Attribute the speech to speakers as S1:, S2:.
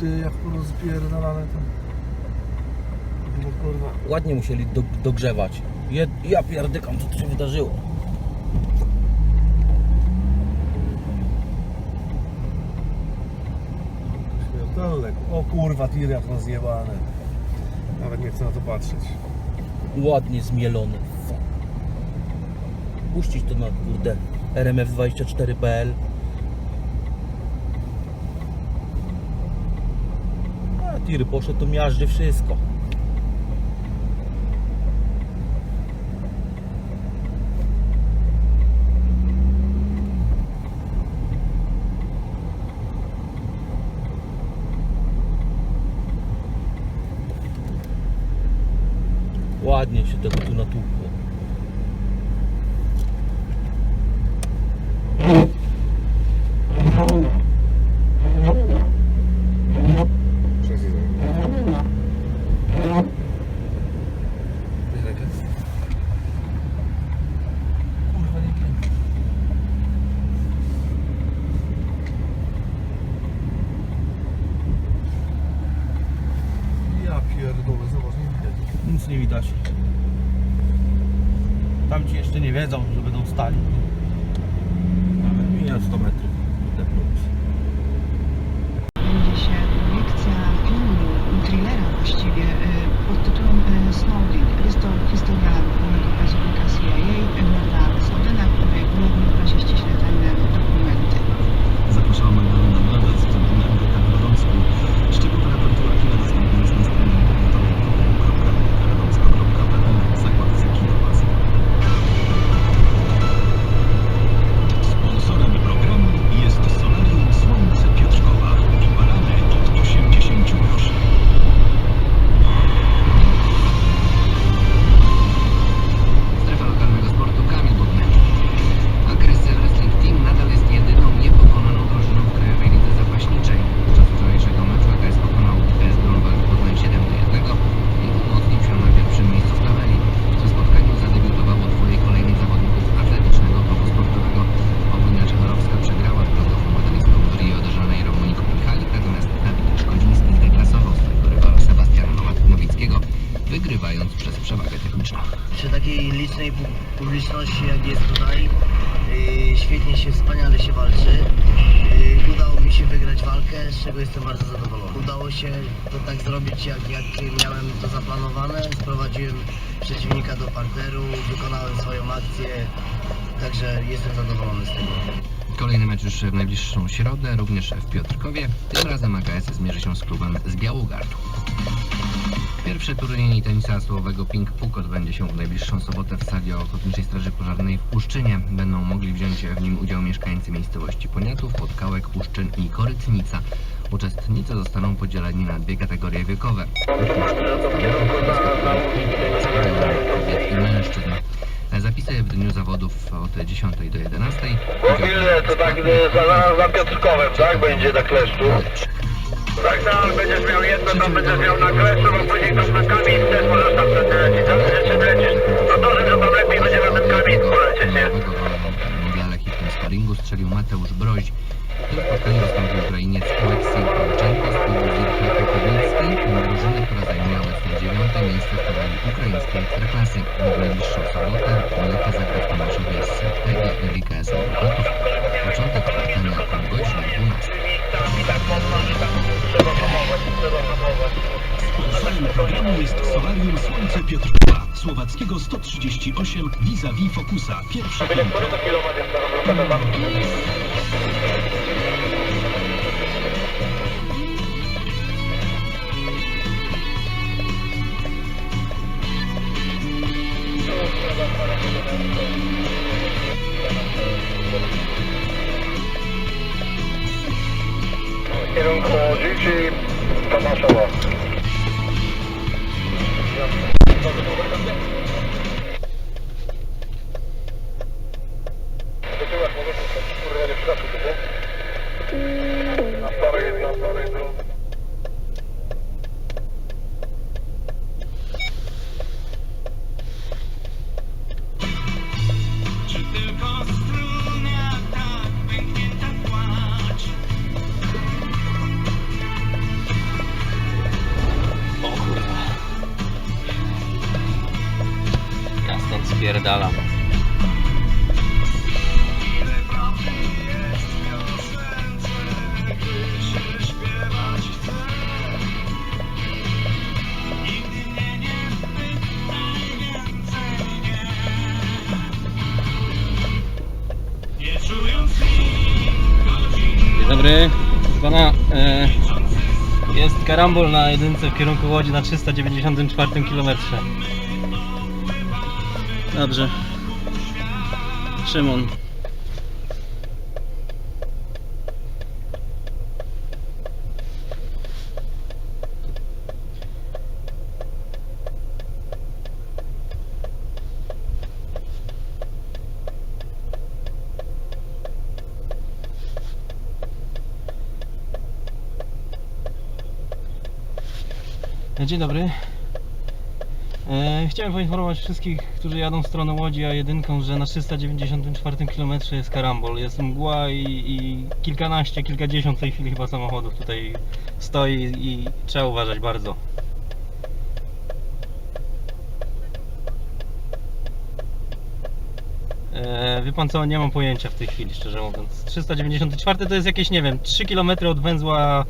S1: ty, jak rozpierdolane to... No kurwa.
S2: Ładnie musieli do, dogrzewać. Je, ja pierdykam, co tu się wydarzyło.
S1: Śmiertelne. O kurwa, tiry jak rozjebane. Nawet nie chcę na to patrzeć.
S2: Ładnie zmielone. Fuck. Puścić to na kurde RMF24.pl A tiry poszedł, to miażdży wszystko. Ładnie się tego tu natłukło.
S1: Weź rękę. Kurwa, nie kręcę. Ja pierdolę, zobacz, nie widać.
S2: Nic nie widać. Tam ci jeszcze nie wiedzą, że będą stali. Ale Minę 100 metrów.
S3: Będzie się projekcja filmu, thrillera właściwie, y, pod tytułem y, Snowden. Jest to historia
S4: takiej publiczności jak jest tutaj. Yy, świetnie się, wspaniale się walczy. Yy, udało mi się wygrać walkę, z czego jestem bardzo zadowolony. Udało się to tak zrobić jak, jak miałem to zaplanowane. Sprowadziłem przeciwnika do parteru wykonałem swoją akcję także jestem zadowolony z tego.
S5: Kolejny mecz już w najbliższą środę, również w Piotrkowie. Tym razem AKS zmierzy się z klubem z Białogardu. Pierwszy turniej tenisa stołowego Ping Puk odbędzie się w najbliższą sobotę w sali Ochotniczej Straży Pożarnej w Uszczynie. Będą mogli wziąć w nim udział mieszkańcy miejscowości Poniatów, Podkałek, Uszczyn i Korytnica. Uczestnicy zostaną podzieleni na dwie kategorie wiekowe. Kobiet i mężczyzn. Zapisy w dniu zawodów od 10 do 11.
S6: Mobilne to tak za, za, Piotrkowem, tak? Będzie na kleszczu. Tak, tak, będziesz miał jedno, tam będziesz miał na kleszczu, bo później tam na kamień też możesz tam lecieć, tam lecisz. No to, że tam lepiej będzie na ten kamień polecieć, nie?
S5: W tym sparingu strzelił Mateusz Broź. W tym spotkaniu wystąpił Ukrainiec Aleksiej Polczenko z klubu Zirka Kropywnickiej, drużyny, która zajmuje obecnie dziewiąte miejsce w tabeli ukraińskiej ekstraklasy. W najbliższą sobotę Lechia zagra w PGE Liga SM Bełchatów.
S7: Sponsorem programu jest Solarium Słońce Piotrkowa. Słowackiego 138 vis-a-vis piętro.
S6: W kierunku czy Tomaszowa? Na starej,
S2: napierdalam. Dzień dobry, pana. E, jest karambol na jedynce w kierunku Łodzi na 394 km. Dobrze. Szymon. Dzień dobry. E, chciałem poinformować wszystkich, którzy jadą w stronę Łodzi A1, że na 394 km jest karambol. Jest mgła i, i kilkanaście, kilkadziesiąt w tej chwili chyba samochodów tutaj stoi i trzeba uważać bardzo. E, wie pan co, nie mam pojęcia w tej chwili, szczerze mówiąc. 394 to jest jakieś, nie wiem, 3 km od węzła